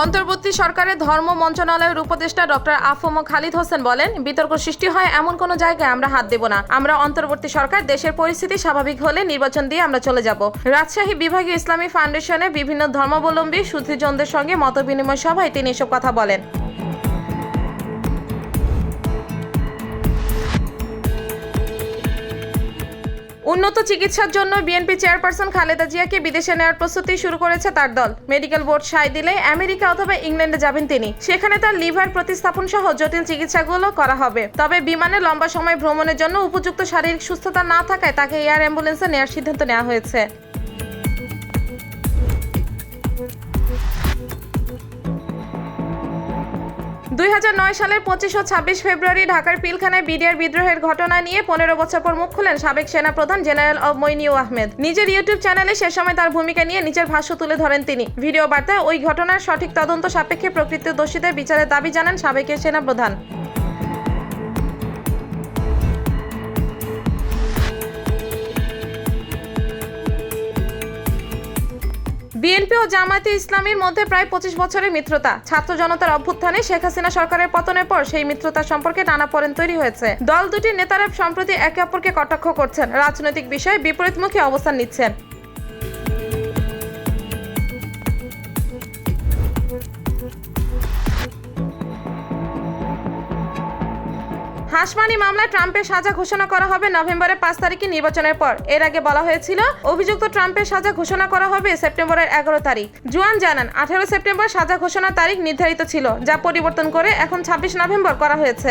অন্তর্বর্তী সরকারের ধর্ম মন্ত্রণালয়ের উপদেষ্টা ডক্টর আফম খালিদ হোসেন বলেন, বিতর্ক সৃষ্টি হয় এমন কোনো জায়গায় আমরা হাত দেব না। আমরা অন্তর্বর্তী সরকার, দেশের পরিস্থিতি স্বাভাবিক হলে নির্বাচন দিয়ে আমরা চলে যাব। রাজশাহী বিভাগীয় ইসলামী ফাউন্ডেশনে বিভিন্ন ধর্মাবলম্বী সুধীজনদের সঙ্গে মত বিনিময় সভায় তিনি এসব কথা বলেন। উন্নত চিকিৎসার জন্য বিএনপি চেয়ারপারসন খালেদা জিয়াকে বিদেশে নেওয়ার প্রস্তুতি শুরু করেছে তার দল। মেডিকেল বোর্ড সায় দিলে আমেরিকা অথবা ইংল্যান্ডে যাবেন তিনি। সেখানে তার লিভার প্রতিস্থাপন সহ জটিল চিকিৎসাগুলো করা হবে। তবে বিমানে লম্বা সময় ভ্রমণের জন্য উপযুক্ত শারীরিক সুস্থতা না থাকায় তাকে এয়ার অ্যাম্বুলেন্সে নেওয়ার সিদ্ধান্ত নেওয়া হয়েছে। দুই হাজার নয় সালের পঁচিশ ও ছাব্বিশ ফেব্রুয়ারি ঢাকার পিলখানায় বিডিআর বিদ্রোহের ঘটনা নিয়ে পনেরো বছর পর মুখ খুলেন সাবেক সেনাপ্রধান জেনারেল মইনিউ আহমেদ। নিজের ইউটিউব চ্যানেলে সে সময় তার ভূমিকা নিয়ে নিজের ভাষ্য তুলে ধরেন তিনি। ভিডিও বার্তায় ওই ঘটনার সঠিক তদন্ত সাপেক্ষে প্রকৃত দোষীদের বিচারের দাবি জানান সাবেক সেনা সেনাপ্রধান। বিএনপি ও জামায়াতে ইসলামীর মধ্যে প্রায় পঁচিশ বছরের মিত্রতা। ছাত্র জনতার অভ্যুত্থানে শেখ হাসিনা সরকারের পতনের পর সেই মিত্রতা সম্পর্কে নানা পরেন তৈরি হয়েছে। দল দুটির নেতারা সম্প্রতি একে অপরকে কটাক্ষ করছেন। রাজনৈতিক বিষয়ে বিপরীতমুখী অবস্থান নিচ্ছেন। হাসমানি মামলায় ট্রাম্পের সাজা ঘোষণা করা হবে নভেম্বরের পাঁচ তারিখে নির্বাচনের পর। এর আগে বলা হয়েছিল, অভিযুক্ত ট্রাম্পের সাজা ঘোষণা করা হবে সেপ্টেম্বরের এগারো তারিখ। জুয়ান জানান, আঠারো সেপ্টেম্বর সাজা ঘোষণার তারিখ নির্ধারিত ছিল, যা পরিবর্তন করে এখন ছাব্বিশ নভেম্বর করা হয়েছে।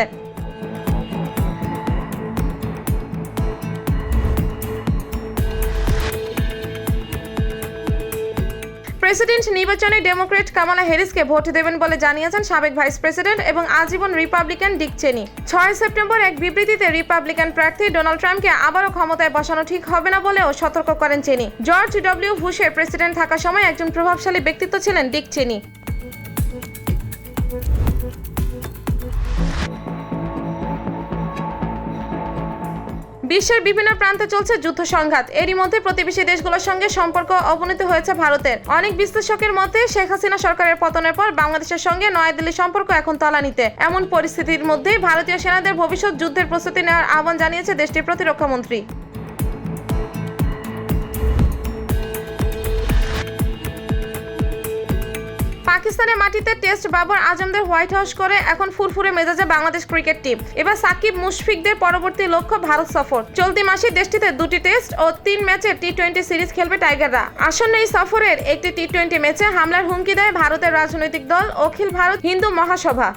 প্রেসিডেন্ট নির্বাচনে ডেমোক্রেট কামালা হ্যারিসকে ভোট দেবেন বলে জানিয়েছেন সাবেক ভাইস প্রেসিডেন্ট এবং আজীবন রিপাবলিকান ডিক চেনি। ছয় সেপ্টেম্বর এক বিবৃতিতে রিপাবলিকান প্রার্থী ডোনাল্ড ট্রাম্পকে আবারও ক্ষমতায় বসানো ঠিক হবে না বলেও সতর্ক করেন চেনি। জর্জ ডব্লিউ বুশের প্রেসিডেন্ট থাকার সময় একজন প্রভাবশালী ব্যক্তিত্ব ছিলেন ডিক চেনি। বিশ্বের বিভিন্ন প্রান্তে চলছে যুদ্ধ সংঘাত। এরই মধ্যে প্রতিবেশী দেশগুলোর সঙ্গে সম্পর্ক অবনতি হয়েছে ভারতের। অনেক বিশ্লেষকের মতে, শেখ হাসিনা সরকারের পতনের পর বাংলাদেশের সঙ্গে নয়াদিল্লির সম্পর্ক এখন তলানিতে। এমন পরিস্থিতির মধ্যেই ভারতীয় সেনাদের ভবিষ্যৎ যুদ্ধের প্রস্তুতি নেওয়ার আহ্বান জানিয়েছে দেশটির প্রতিরক্ষা মন্ত্রী। পাকিস্তানের মাটিতে টেস্ট বাবর আজমদের হোয়াইট হাউস করে এখন ফুরফুরে মেজাজে বাংলাদেশ ক্রিকেট টিম। এবার সাকিব মুশফিকদের পরবর্তী লক্ষ্য ভারত সফর। চলতি মাসে দেশটিতে দুটি টেস্ট ও তিন ম্যাচে টি টোয়েন্টি সিরিজ খেলবে টাইগাররা। আসন্ন এই সফরের একটি টি টোয়েন্টি ম্যাচে হামলার হুমকি দেয় ভারতের রাজনৈতিক দল অখিল ভারত হিন্দু মহাসভা।